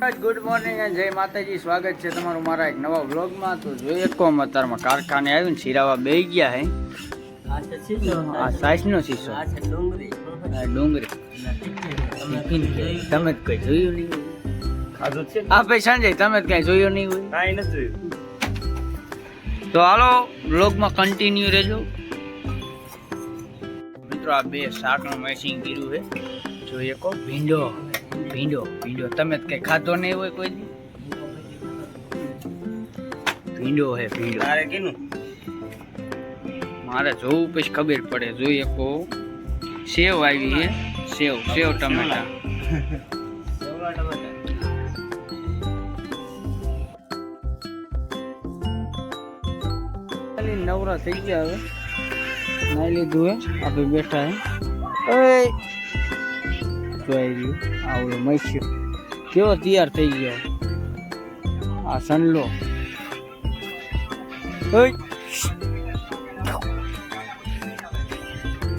Good morning અને જય માતાજી. સ્વાગત છે તમારું મારા એક નવા વ્લોગમાં. તો જોઈએ કોમ અત્યારમાં કારખાને આવ્યું ને શીરાવા બે ગયા હે. આ સાઈઝનો શીશો. આ ડુંગળી. તમે જ કઈ જોયું નહીં ખાધું ભાઈ સંજય તમે જ કઈ જોયું નહીં હોય. તો હાલો વ્લોગમાં કન્ટિન્યુ રહેજો. મિત્રો આ બે શાકનું મેચિંગ કર્યું છે. જોઈએ કો ભીંડો. ભીંડો ભીંડો. તમે જ કઈ ખાધો નહીં હોય કોઈ દી? ભીંડો હે ભીંડો. મારે કીનું? મારે જોવું પછી ખબર પડે. જોઈએ કો સેવ આવી છે સેવ સેવ ટમેટા. ખાલી નવરા થઈ ગયા હવે. નાઈ લીધું હે. આપણે બેઠા હે. જોઈ રહ્યું આવડો મૈસ્યો કેવો તૈયાર થઈ ગયો. આ સનલો.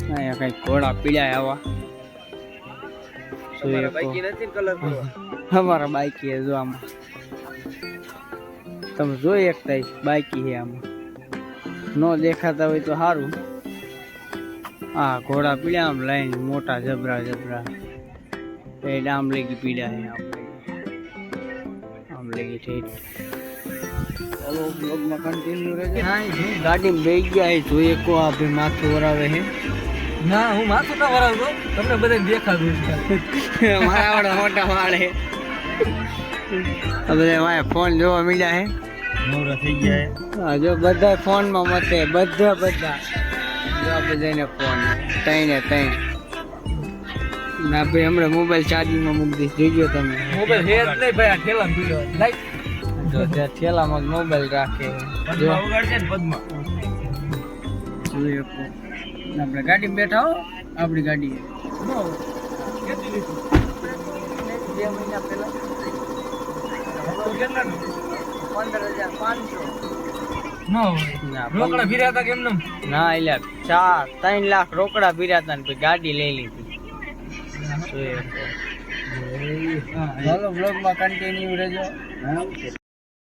અહીંયા કઈ ઘોડા પીડ્યા આવા. અમારા બાઈકી જો આમાં. તમે જોઈ એકતા બાઈકી છે આમાં. ન દેખાતા હોય તો સારું. આ ઘોડા પીડ્યા આમ લાઈન મોટા જબરા જબરા. એ આમ લેગી પીડ્યા હે આમ લેગી આમ લેગી ઠીક ચાલો બ્લોગમાં કન્ટિન્યુ રહેજો હા ગાડી બેસી ગયા તો જોઈએ કો આ ભાઈ માથું વરાવે હે ના હું માથું ના વરાવતો તમને બધા દેખાતું છે મારા વાળા મોટા વાળે બધા હવે મારે ફોન જોવા મળ્યા હે નવરા થઈ ગયા હે હા, જો બધા ફોનમાં મતે બધા બધા જો આપણે બધાને ફોન તઈને તઈ ના ભાઈ હમણાં મોબાઈલ ચાર્જિંગમાં મૂકી દઈશ. ગયો તમે. મોબાઈલ હે જ નહીં ભાઈ આ ઠેલા પીડ્યો લાઈક. જો ત્યાં થેલામાં મોબાઈલ રાખે. જો. ઉગાડશે ને પદ્મા. જોઈએ કો. આપણે ગાડીમાં બેઠા હો. આપણી ગાડી. કેટલી લીધું બે મહિના પહેલા તો પંદર હજાર પાંચસો ના, રોકડા ફીર્યા હતા કેમ ના એટલે ચાર ત્રણ લાખ રોકડા પીર્યા હતા ને પછી ગાડી લઈ લીધી. જોઈએ. ચાલો બ્લોગમાં કન્ટિન્યુ રહેજો